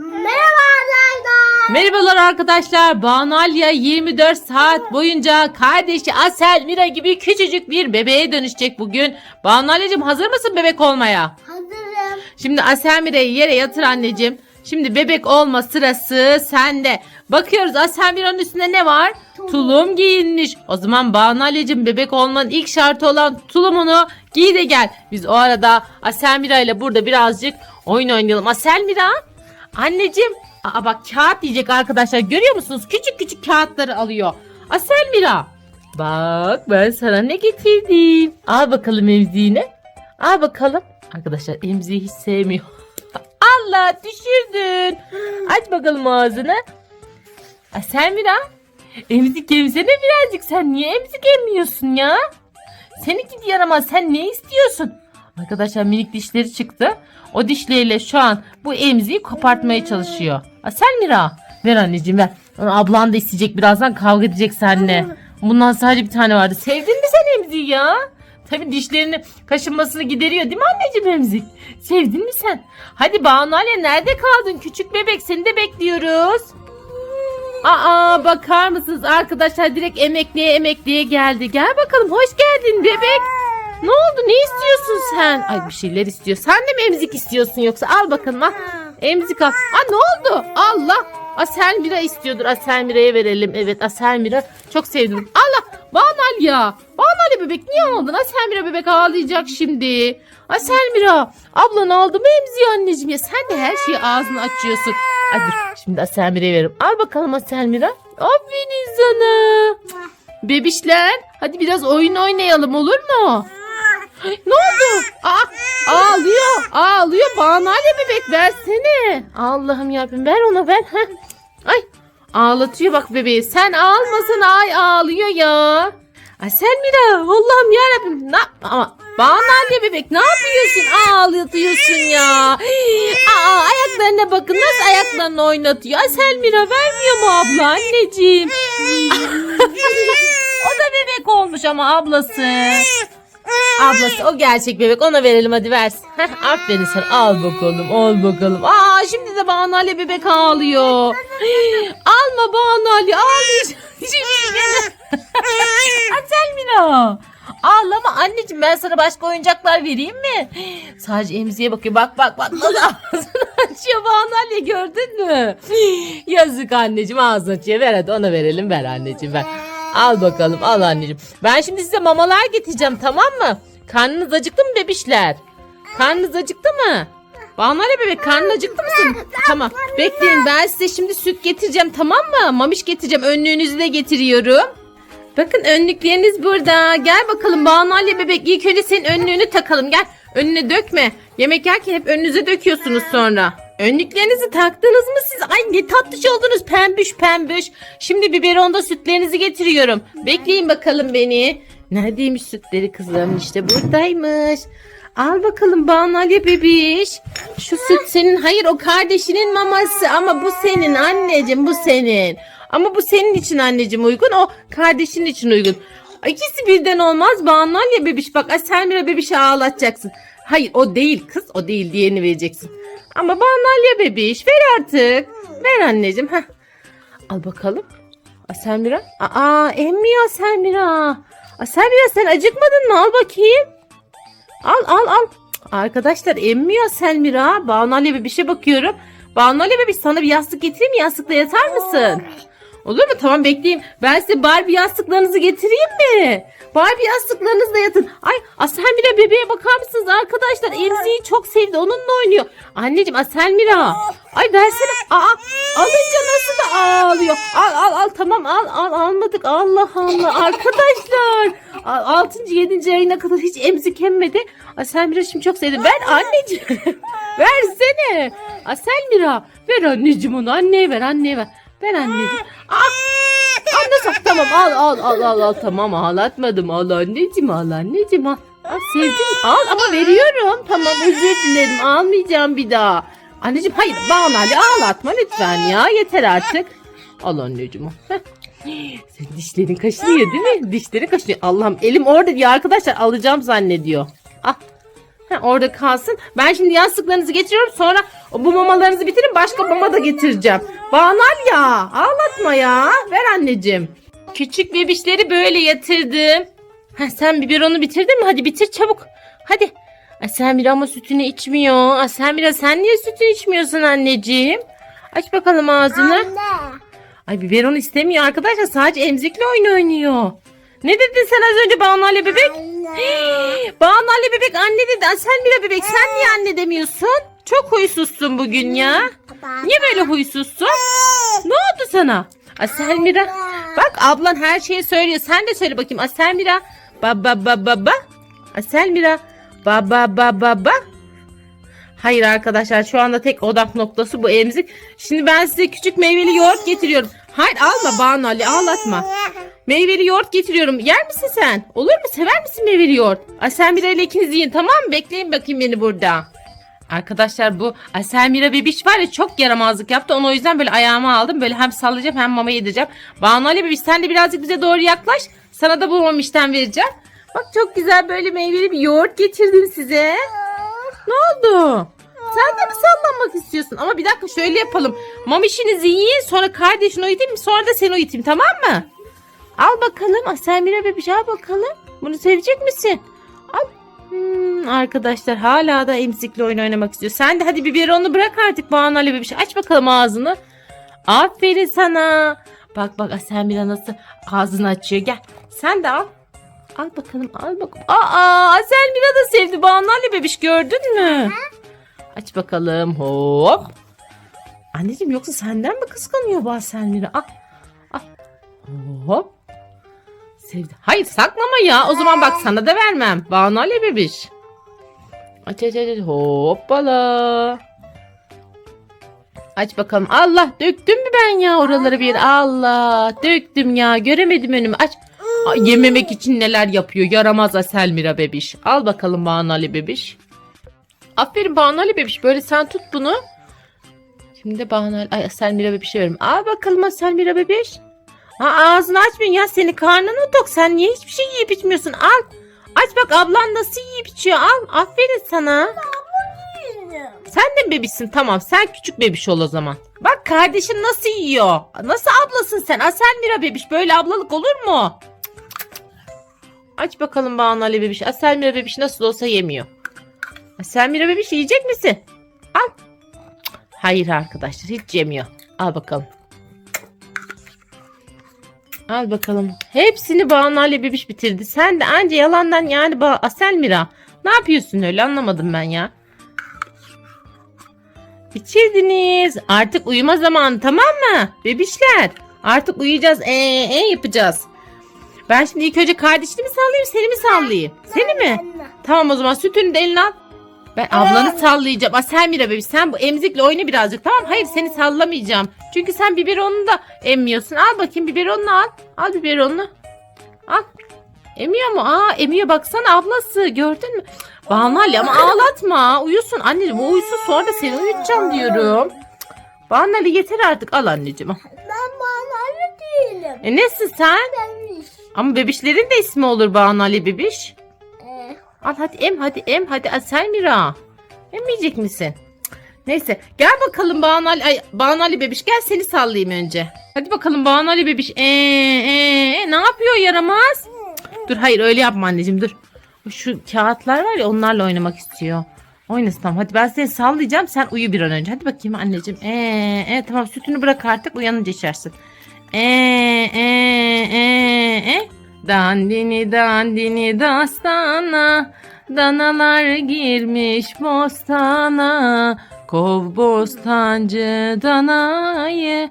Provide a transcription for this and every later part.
Merhaba arkadaşlar. Merhabalar arkadaşlar. Banu Alya 24 saat boyunca kardeşi Asel Mira gibi küçücük bir bebeğe dönüşecek bugün. Banu Alya'cığım hazır mısın bebek olmaya? Hazırım. Şimdi Asel Mira'yı yere yatır anneciğim. Şimdi bebek olma sırası sende. Bakıyoruz Asel Mira'nın üstünde ne var? Tulum giyinmiş. O zaman Banu Alya'cığım bebek olmanın ilk şartı olan tulumunu giy de gel. Biz o arada Asel Mira ile burada birazcık oyun oynayalım. Asel Mira anneciğim. Aa bak kağıt diyecek arkadaşlar görüyor musunuz? Küçük küçük kağıtları alıyor. Asel Mira. Bak ben sana ne getirdim. Al bakalım emziğini. Al bakalım. Arkadaşlar emziği hiç sevmiyor. Allah düşürdün. Aç bakalım ağzını. Ay sen Mira. Emzik emsene birazcık. Sen niye emzik emmiyorsun ya? Seninki yaramaz. Sen ne istiyorsun? Arkadaşlar minik dişleri çıktı. O dişleriyle şu an bu emziği kopartmaya çalışıyor. Ay sen Mira. Ver anneciğim ver. Ablan da isteyecek birazdan kavga edecek seninle. Bundan sadece bir tane vardı. Sevdin mi sen emziği ya? Tabii dişlerini kaşınmasını gideriyor değil mi anneciğim emzik? Sevdin mi sen? Hadi Banu Alya nerede kaldın küçük bebek seni de bekliyoruz. Aa bakar mısınız arkadaşlar direkt emekliye emekliye geldi. Gel bakalım hoş geldin bebek. Ne oldu ne istiyorsun sen? Ay bir şeyler istiyor. Sen de mi emzik istiyorsun yoksa? Al bakalım al. Emzik al. Aa ne oldu? Allah. Aselmira istiyordur. Aselmira'ya verelim. Evet Aselmira çok sevdim. Allah. Banal ya. Banal bebek niye aldın? Aselmira bebek ağlayacak şimdi. Aselmira. Ablan aldı mı emziği anneciğim ya? Sen de her şeyi ağzını açıyorsun. Hadi şimdi Aselmira'ya veririm. Al bakalım Aselmira. Aferin sana. Bebişler hadi biraz oyun oynayalım olur mu? Ne oldu? Aa, ağlıyor. Ağlıyor. Banale bebek versene. Allah'ım yarabbim ver ona ver. Ay ağlatıyor bak bebeği. Sen ağlmasana ay ağlıyor ya. Ay sen Mira Allah'ım yarabbim. Ne ama Banale bebek ne yapıyorsun? Ağlatıyorsun ya. Aa ayaklarına bakın nasıl ayaklarını oynatıyor. Ay Selmira vermiyor mu abla anneciğim? o da bebek olmuş ama ablası. Ablası o gerçek bebek ona verelim hadi versin. Heh, aferin sen al bakalım al bakalım. Aa şimdi de Banu Ali bebek ağlıyor. Alma Banu Ali ağlayacak. Şimdi gene. Atel Mira. Ağlama anneciğim ben sana başka oyuncaklar vereyim mi? Sadece emziğe bakıyor bak bak bak ağzını açıyor Banu Ali gördün mü? Yazık anneciğim ağzını açıyor ver hadi ona verelim ver anneciğim ver. Al bakalım al anneciğim. Ben şimdi size mamalar getireceğim tamam mı? Karnınız acıktı mı bebişler? Karnınız acıktı mı? Banu Ali bebek karnın acıktı mısın? Tamam bekleyin ben size şimdi süt getireceğim tamam mı? Mamiş getireceğim önlüğünüzü de getiriyorum. Bakın önlükleriniz burada. Gel bakalım Banu Ali bebek ilk önce senin önlüğünü takalım gel. Önüne dökme. Yemek yerken hep önünüze döküyorsunuz sonra. Önlüklerinizi taktınız mı siz? Ay ne tatlış oldunuz pembüş pembüş. Şimdi biberonda sütlerinizi getiriyorum. Bekleyin bakalım beni. Neredeymiş sütleri kızım? İşte buradaymış. Al bakalım Banu Ali bebiş. Şu süt senin. Hayır o kardeşinin maması ama bu senin anneciğim bu senin. Ama bu senin için anneciğim uygun. O kardeşin için uygun. İkisi birden olmaz. Banu Ali bebiş. Bak Selmira bebişi ağlatacaksın. Hayır o değil kız. O değil diğerini vereceksin. Ama Banu Ali bebiş. Ver artık. Ver anneciğim. Heh. Al bakalım. Aselmira. Aa emmiyor Aselmira. Aselmira sen acıkmadın mı? Al bakayım. Al al al. Arkadaşlar emmiyor Selmira. Banu Ali bebişe bakıyorum. Banu Ali bebiş sana bir yastık getireyim mi? Yastıkla yatar mısın? Olur mu? Tamam bekleyeyim. Ben size Barbie yastıklarınızı getireyim mi? Barbie yastıklarınızla yatın. Ay Aselmira bebeğe bakar mısınız arkadaşlar? Emziği çok sevdi. Onunla oynuyor. Anneciğim Aselmira. Ay versene. Aa alınca nasıl da ağlıyor. Al al al tamam al al almadık. Allah Allah arkadaşlar. 6. 7. ayına kadar hiç emzik emmedi. Aselmira şimdi çok sevdi. Ver anneciğim. Versene. Aselmira. Ver anneciğim onu. Anneye ver anneye ver. Ver anneciğim. Aa, Anne tamam al al al al al tamam ağlatmadım al anneciğim al anneciğim al. Al sevdim al ama veriyorum tamam özür dilerim almayacağım bir daha. Anneciğim hayır Banu Ali ağlatma lütfen ya yeter artık. Al anneciğim al. Heh. Senin dişlerin kaşınıyor değil mi? Dişlerin kaşınıyor. Allah'ım elim orada diye arkadaşlar alacağım zannediyor. Al. Ha, orada kalsın. Ben şimdi yastıklarınızı getiriyorum. Sonra bu mamalarınızı bitirin. Başka mama da getireceğim. Banal ya. Ağlatma ya. Ver anneciğim. Küçük bebişleri böyle yatırdım. Ha, sen biberonu bitirdin mi? Hadi bitir çabuk. Hadi. Asemira ama sütünü içmiyor. Asemira sen niye sütünü içmiyorsun anneciğim? Aç bakalım ağzını. Anne. Ay biberon istemiyor arkadaşlar. Sadece emzikle oyun oynuyor. Ne dedin sen az önce Banale bebek? Anne. Bebek anne dedi. Aselmira bebek sen niye anne demiyorsun? Çok huysuzsun bugün ya. Niye böyle huysuzsun? Ne oldu sana? Aselmira. Bak ablan her şeyi söylüyor. Sen de söyle bakayım. Aselmira. Ba ba ba ba ba. Aselmira. Ba ba ba ba ba. Hayır arkadaşlar şu anda tek odak noktası bu emzik. Şimdi ben size küçük meyveli yoğurt getiriyorum. Hayır alma Banu Ali ağlatma. Meyveli yoğurt getiriyorum. Yer misin sen? Olur mu? Sever misin meyveli yoğurt? Aselmira ile ikiniz yiyin tamam mı? Bekleyin bakayım beni burada. Arkadaşlar bu Aselmira bebiş var ya çok yaramazlık yaptı. Onu o yüzden böyle ayağıma aldım. Böyle hem sallayacağım hem mama yedireceğim. Banu Ali bebiş sen de birazcık bize doğru yaklaş. Sana da bu mamişten vereceğim. Bak çok güzel böyle meyveli bir yoğurt getirdim size. Ne oldu? Sen de mi sallanmak istiyorsun? Ama bir dakika şöyle yapalım. Mamişinizi yiyin sonra kardeşini uyutayım sonra da seni uyutayım tamam mı? Al bakalım. Aselmira bebiş al bakalım. Bunu sevecek misin? Hmm, arkadaşlar hala da emzikle oyun oynamak istiyor. Sen de hadi biberonu bırak artık Banu Ali bebiş. Aç bakalım ağzını. Aferin sana. Bak bak Aselmira nasıl ağzını açıyor. Gel. Sen de al. Al bakalım al bakalım. Aa Aselmira da sevdi Banu bebiş gördün mü? Aç bakalım hop. Anneciğim yoksa senden mi kıskanıyor bu Aselmira? Al. Al. Hop. Sevdi. Hayır saklama ya. O zaman bak sana da vermem. Banu Ali bebiş. Aç aç aç. Hoppala. Aç bakalım. Allah döktüm mü ben ya oraları bir? Allah döktüm ya. Göremedim önümü. Aç. Ay, yememek için neler yapıyor. Yaramaz Aselmira bebiş. Al bakalım Banu Ali bebiş. Aferin Banu Ali bebiş. Böyle sen tut bunu. Şimdi de Banu Ali. Ay Aselmira bebişe veririm. Al bakalım Aselmira bebiş. Ha, ağzını açmıyorsun ya senin karnın tok? Sen niye hiçbir şey yiyip içmiyorsun? Al. Aç bak ablan nasıl yiyip içiyor. Al. Aferin sana. Sen de mi bebişsin? Tamam sen küçük bebiş ol o zaman. Bak kardeşin nasıl yiyor? Nasıl ablasın sen? Aselmira bebiş böyle ablalık olur mu? Aç bakalım Banu Ali bebiş. Aselmira bebiş nasıl olsa yemiyor. Aselmira bebiş yiyecek misin? Al. Hayır arkadaşlar hiç yemiyor. Al bakalım. Al bakalım. Hepsini Banu Ali bebiş bitirdi. Sen de anca yalandan yani ba Aselmira. Ne yapıyorsun öyle anlamadım ben ya. Bitirdiniz. Artık uyuma zamanı tamam mı? Bebişler. Artık uyuyacağız. Ee, ee yapacağız. Ben şimdi ilk önce kardeşini mi sallayayım seni mi sallayayım? Seni mi? Tamam o zaman sütünü de eline al. Ben ablanı sallayacağım. Aa, sen Mira bebiş sen bu emzikle oyna birazcık tamam Hayır seni sallamayacağım. Çünkü sen biberonunu da emmiyorsun. Al bakayım biberonunu al. Al biberonunu. Al. Emiyor mu? Aa emiyor baksana ablası gördün mü? Banali ama ağlatma. Uyusun anneciğim o uyusun sonra da seni uyutacağım diyorum. Banali yeter artık al anneciğim. Ben bana değilim. E nesin sen? Demiş. Ama bebişlerin de ismi olur Banali bebiş. Al hadi em hadi em hadi Al sen Mira. Emmeyecek misin? Neyse gel bakalım Banali ay Banali bebiş gel seni sallayayım önce. Hadi bakalım Banali bebiş. Ee, ee, ee, ne yapıyor yaramaz? Dur hayır öyle yapma anneciğim dur. Şu kağıtlar var ya onlarla oynamak istiyor. Oynasın tamam hadi ben seni sallayacağım sen uyu bir an önce. Hadi bakayım anneciğim. Ee, ee, tamam sütünü bırak artık uyanınca içersin. Ee, ee, ee, ee. Dandini dandini dastana Danalar girmiş bostana Kov bostancı danayı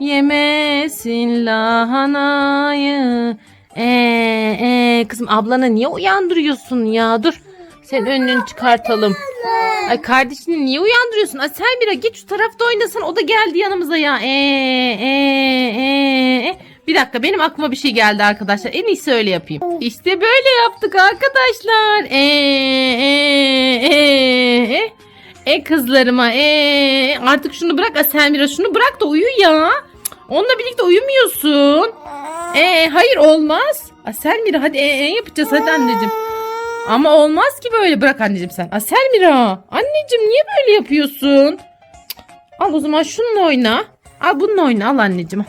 Yemesin lahanayı ee, ee, kızım ablanı niye uyandırıyorsun ya? Dur. Sen önünü çıkartalım. Ay kardeşini niye uyandırıyorsun? Ay sen bir git şu tarafta oynasan o da geldi yanımıza ya. Ee, ee, ee, ee. Bir dakika benim aklıma bir şey geldi arkadaşlar. En iyisi öyle yapayım. İşte böyle yaptık arkadaşlar. Ee, ee, ee, ee. E kızlarıma ee, artık şunu bırak Aselmira şunu bırak da uyu ya. Onunla birlikte uyumuyorsun. Ee, hayır olmaz. Aselmira hadi ee, ee yapacağız hadi anneciğim. Ama olmaz ki böyle. Bırak anneciğim sen. Aa, Selmira. Anneciğim niye böyle yapıyorsun? Al o zaman şununla oyna. Al bununla oyna. Al anneciğim.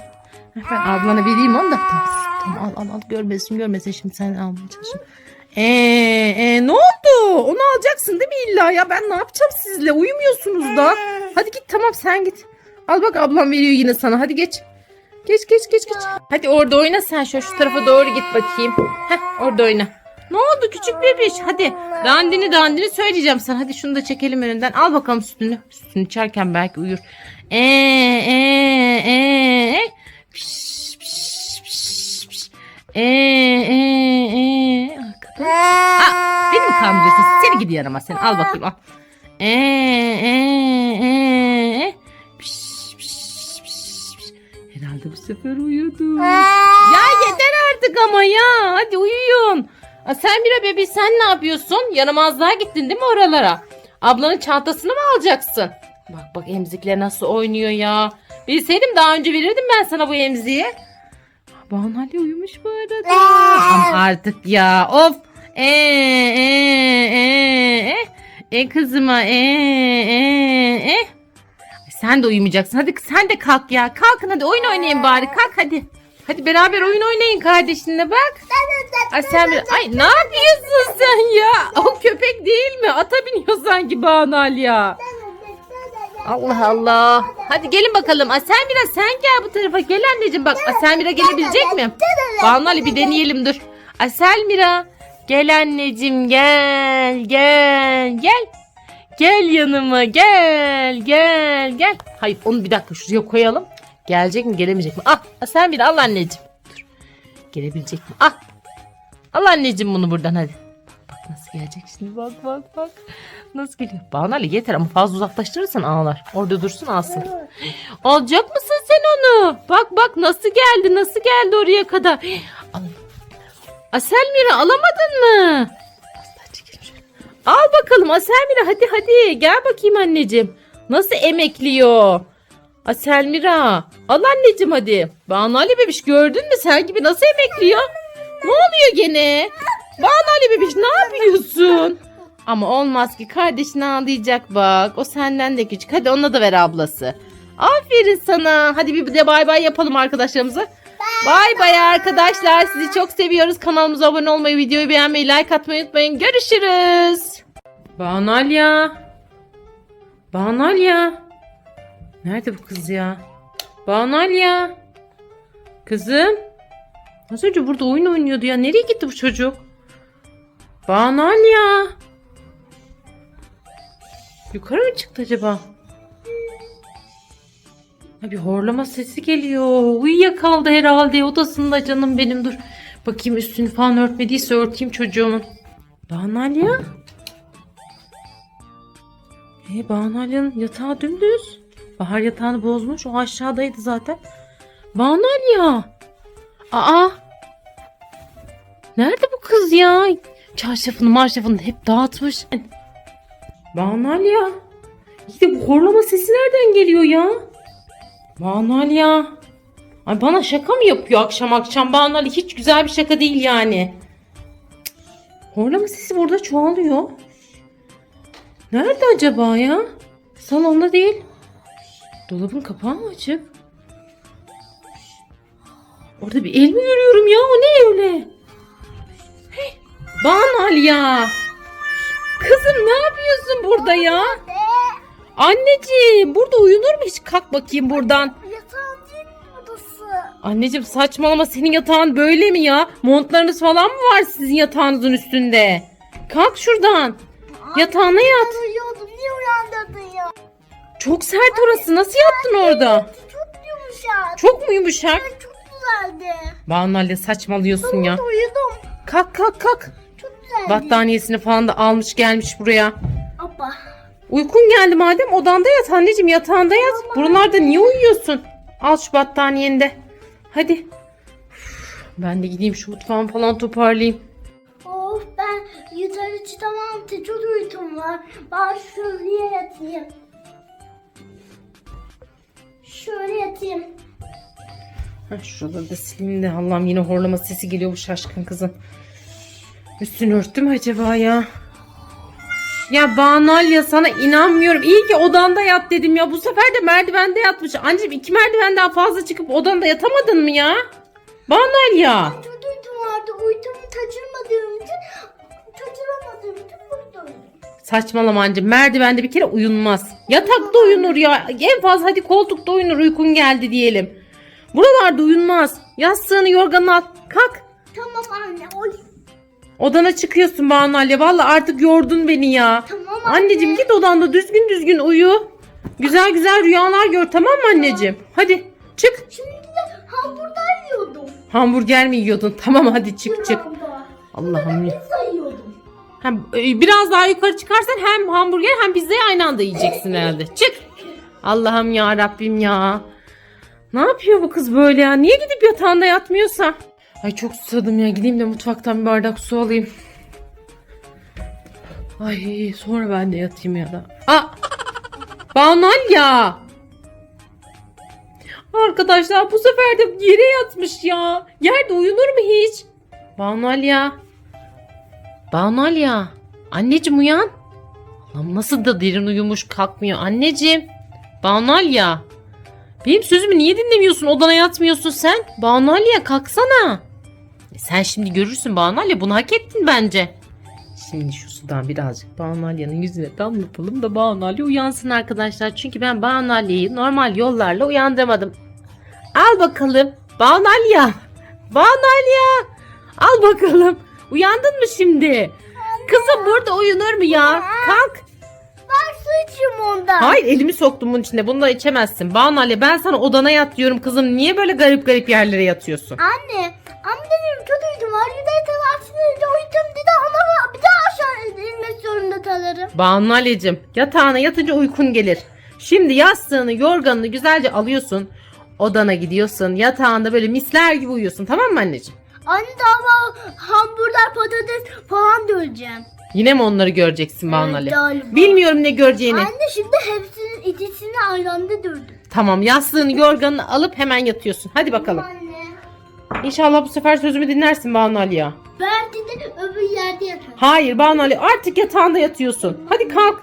Ben ablana vereyim onu da. Tamam, tamam al al al. Görmesin görmesin. Şimdi sen almaya çalışın. Ee, ee, ne oldu? Onu alacaksın değil mi illa ya? Ben ne yapacağım sizle? Uyumuyorsunuz da. Hadi git tamam sen git. Al bak ablam veriyor yine sana. Hadi geç. Geç geç geç geç. Hadi orada oyna sen şu şu tarafa doğru git bakayım. Heh orada oyna. Ne oldu küçük bebiş? Hadi dandini dandini söyleyeceğim sana. Hadi şunu da çekelim önünden. Al bakalım sütünü. Sütünü içerken belki uyur. Ee ee ee. Piş, piş, piş, piş. Ee ee ee. Arkada. Aa, beni mi kandırıyorsun? Seni gidi yaramaz seni. Al bakayım al. Ee ee ee. Piş, piş, piş. Herhalde bu sefer uyudu. Ya yeter artık ama ya. Hadi uyuyun. Aa, sen bir bebi sen ne yapıyorsun? Yaramazlığa gittin değil mi oralara? Ablanın çantasını mı alacaksın? Bak bak emzikler nasıl oynuyor ya. Bilseydim daha önce verirdim ben sana bu emziği. Banu Ali uyumuş bu arada. Ama artık ya of. Ee, ee, ee, ee. E kızıma ee, ee, ee. Sen de uyumayacaksın. Hadi sen de kalk ya. Kalkın hadi oyun oynayın bari. Kalk hadi. Hadi beraber oyun oynayın kardeşinle bak. Ay sen bir... Ay ne yapıyorsun sen ya? O köpek değil mi? Ata biniyor sanki Banal ya. Allah Allah. Hadi gelin bakalım. Aselmira sen gel bu tarafa. Gel anneciğim bak. Aselmira gelebilecek mi? Banal bir deneyelim dur. Aselmira. Gel anneciğim gel gel gel. Gel yanıma gel gel gel. Hayır onu bir dakika şuraya koyalım. Gelecek mi gelemeyecek mi? Ah sen bir al anneciğim. Dur. Gelebilecek mi? Ah. Al anneciğim bunu buradan hadi. Nasıl gelecek şimdi bak bak bak. Nasıl geliyor? Bana Ali yeter ama fazla uzaklaştırırsan ağlar. Orada dursun alsın. Alacak mısın sen onu? Bak bak nasıl geldi nasıl geldi oraya kadar. Al. Aselmira alamadın mı? Al bakalım Aselmira hadi hadi gel bakayım anneciğim. Nasıl emekliyor? Aselmira al anneciğim hadi. Banu Ali bebiş gördün mü sen gibi nasıl emekliyor? Ne oluyor gene? Banu Ali bebiş ne yapıyorsun? Ama olmaz ki kardeşin ağlayacak bak. O senden de küçük. Hadi ona da ver ablası. Aferin sana. Hadi bir de bay bay yapalım arkadaşlarımıza. Bay bay arkadaşlar. Sizi çok seviyoruz. Kanalımıza abone olmayı, videoyu beğenmeyi, like atmayı unutmayın. Görüşürüz. Banalya. Banalya. Nerede bu kız ya? Banalya. Kızım. Az önce burada oyun oynuyordu ya. Nereye gitti bu çocuk? Banalya. Yukarı mı çıktı acaba? Ha, bir horlama sesi geliyor. Uyuyakaldı herhalde odasında canım benim dur. Bakayım üstünü falan örtmediyse örteyim çocuğumun. Banalya? E Banalya'nın yatağı dümdüz. Bahar yatağını bozmuş. O aşağıdaydı zaten. Banalya. Aa. Nerede bu kız ya? Çarşafını marşafını hep dağıtmış. Banalya. İyi de bu horlama sesi nereden geliyor ya? Banalya. Ay bana şaka mı yapıyor akşam akşam Banalya? Hiç güzel bir şaka değil yani. Cık. Horlama sesi burada çoğalıyor. Nerede acaba ya? Salonda değil. Dolabın kapağı mı açık? Orada bir el mi görüyorum ya? O ne öyle? Banal ya. Kızım ne yapıyorsun burada ya? Anneciğim burada uyunur mu hiç? Kalk bakayım buradan. Yatağın değil mi odası? Anneciğim saçmalama senin yatağın böyle mi ya? Montlarınız falan mı var sizin yatağınızın üstünde? Kalk şuradan. Yatağına yat. Ben uyuyordum. Niye uyandırdın ya? Çok sert orası. Nasıl yattın orada? Çok yumuşak. Çok mu yumuşak? Çok güzeldi. Banalya saçmalıyorsun ya. Uyudum. Kalk kalk kalk. Battaniyesini falan da almış gelmiş buraya. Abba. Uykun geldi madem odanda yat anneciğim yatağında yat. Buralarda niye uyuyorsun? Al şu battaniyeni de. Hadi. Üf, Ben de gideyim şu mutfağımı falan toparlayayım. Of ben yukarı çıkamam. Çok uykum var. Ben şuraya yatayım. Şöyle yatayım. Heh, şuraları da sileyim de Allah'ım yine horlama sesi geliyor bu şaşkın kızın. Üstünü örttü mü acaba ya? Ya Banal ya sana inanmıyorum. İyi ki odanda yat dedim ya. Bu sefer de merdivende yatmış. Anneciğim iki merdivenden fazla çıkıp odanda yatamadın mı ya? Banal ya. Çok uykum vardı. Uykumu kaçırmadığım için, kaçıramadığım için burada uyudum. Saçmalama anneciğim. Merdivende bir kere uyunmaz. Yatakta uyunur ya. En fazla hadi koltukta uyunur uykun geldi diyelim. Buralarda uyunmaz. Yastığını yorganını al. Kalk. Tamam anne. Oy. Odana çıkıyorsun Banalya. Valla artık yordun beni ya. Tamam anne. Anneciğim git odanda düzgün düzgün uyu. Güzel güzel rüyalar gör tamam mı anneciğim? Hadi çık. Şimdi de hamburger yiyordum. Hamburger mi yiyordun? Tamam hadi çık çık. Allah'ım ya. Pizza yiyordum. Hem, e, biraz daha yukarı çıkarsan hem hamburger hem pizzayı aynı anda yiyeceksin herhalde. Çık. Allah'ım ya Rabbim ya. Ne yapıyor bu kız böyle ya? Niye gidip yatağında yatmıyorsa? Ay çok susadım ya. Gideyim de mutfaktan bir bardak su alayım. Ay sonra ben de yatayım ya da. Aa! Banal ya. Arkadaşlar bu sefer de yere yatmış ya. Yerde uyunur mu hiç? Banal ya. Banal ya. Anneciğim uyan. Allah'ım nasıl da derin uyumuş kalkmıyor. Anneciğim. Banal ya. Benim sözümü niye dinlemiyorsun? Odana yatmıyorsun sen. Ya kalksana. E sen şimdi görürsün ya bunu hak ettin bence. Şimdi şu sudan birazcık Banalya'nın yüzüne damlatalım da Banalya uyansın arkadaşlar. Çünkü ben Banalya'yı normal yollarla uyandırmadım. Al bakalım. Banalya. Banalya. Al bakalım. Uyandın mı şimdi? Kızım burada uyunur mu ya? Kalk. Ben su içeyim ondan. Hayır elimi soktum bunun içine. Bunu da içemezsin. Banalya ben sana odana yat diyorum kızım. Niye böyle garip garip yerlere yatıyorsun? Anne. Ama dedim çok uykum var. De aslında uykum dedi ama bir daha aşağı inmek zorunda kalırım. Banualya'cığım yatağına yatınca uykun gelir. Şimdi yastığını yorganını güzelce alıyorsun. Odana gidiyorsun. Yatağında böyle misler gibi uyuyorsun. Tamam mı anneciğim? Anne daha hamburger patates falan döveceğim. Yine mi onları göreceksin Banalya? galiba. Bilmiyorum ne göreceğini. Anne şimdi hepsinin ikisini aynı anda. Tamam yastığını yorganını alıp hemen yatıyorsun. Hadi bakalım. Anne. İnşallah bu sefer sözümü dinlersin Banalya. Belki de öbür yerde yatarım. Hayır Banalya artık yatağında yatıyorsun. Hadi kalk.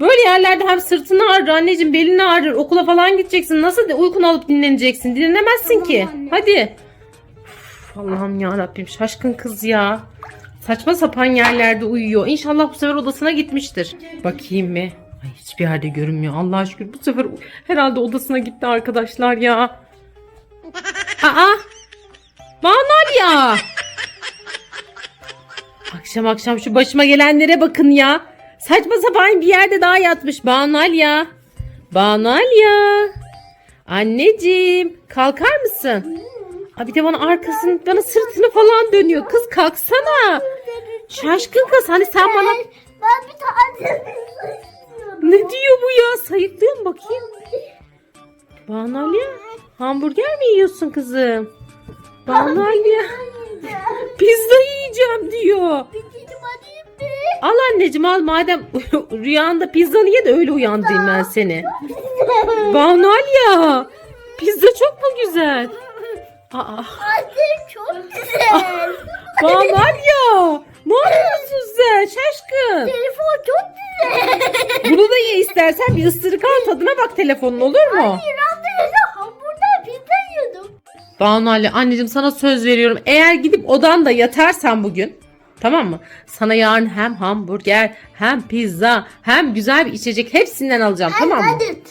Böyle yerlerde hem sırtını ağrır anneciğim belini ağrır okula falan gideceksin. Nasıl de uykunu alıp dinleneceksin? Dinlenemezsin Tamam ki. anne. Hadi. Üf, Allah'ım ya Rabbim şaşkın kız ya. Saçma sapan yerlerde uyuyor. İnşallah bu sefer odasına gitmiştir. Bakayım mı? Ay, hiçbir yerde görünmüyor. Allah'a şükür bu sefer herhalde odasına gitti arkadaşlar ya. Aa! Banalya! Akşam akşam şu başıma gelenlere bakın ya. Saçma sapan bir yerde daha yatmış. Banalya. Banalya. Anneciğim kalkar mısın? Ha bir de bana arkasını bana sırtını falan dönüyor. Kız kalksana. Şaşkın kız hani sen bana Ben bir tane ne diyor bu ya? Sayıklıyor mu bakayım? Banalya hamburger mi yiyorsun kızım? Banalya pizza yiyeceğim diyor. Al anneciğim al madem rüyanda pizzanı ye de öyle uyandırayım ben seni. Banalya pizza çok mu güzel? Aa, Anne çok güzel. Banalya ne yapıyorsun sen şaşkın? Telefon çok güzel. Bunu da ye istersen bir ısırık al tadına bak telefonun olur mu? İran'da yaşa hamburger pizza yiyordum. Banalya anneciğim sana söz veriyorum. Eğer gidip odanda yatarsan bugün tamam mı? Sana yarın hem hamburger hem pizza hem güzel bir içecek hepsinden alacağım tamam mı? Hadi.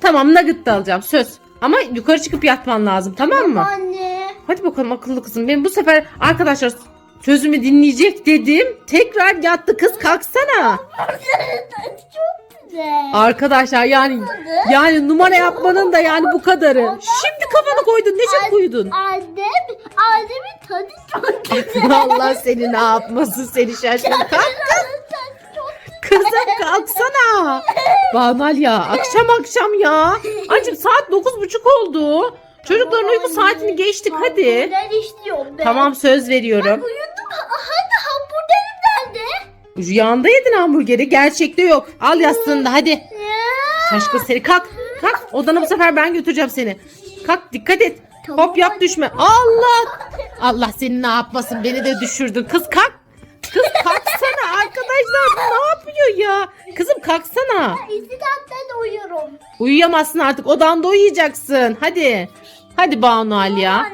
Tamam nugget da alacağım söz. Ama yukarı çıkıp yatman lazım tamam mı? Anne. Hadi bakalım akıllı kızım. Ben bu sefer arkadaşlar sözümü dinleyecek dedim. Tekrar yattı kız kalksana. çok güzel. Arkadaşlar yani yani numara yapmanın da yani bu kadarı. Şimdi kafanı koydun ne çok uyudun. Annem, annemin tadı çok güzel. Allah seni ne yapmasın seni şaşkın. Kalk çok kızım kalksana. Banal ya akşam akşam ya. Acım saat dokuz buçuk oldu. Çocukların uyku saatini geçtik hadi. İstiyorum ben. Tamam söz veriyorum. Uyudum. Hadi hamburgerim nerede? Rüyanda yedin hamburgeri gerçekte yok. Al yastığını da hadi. Ya. Şaşkın seni kalk. Kalk odana bu sefer ben götüreceğim seni. Kalk dikkat et. Tamam Hop yap düşme. Allah. Allah seni ne yapmasın beni de düşürdün. Kız kalk. Kız kalksana arkadaşlar ne yapıyor ya? Kızım kalksana. İstirahatten uyuyorum. Uyuyamazsın artık odanda uyuyacaksın. Hadi. Hadi Banu Ali ya.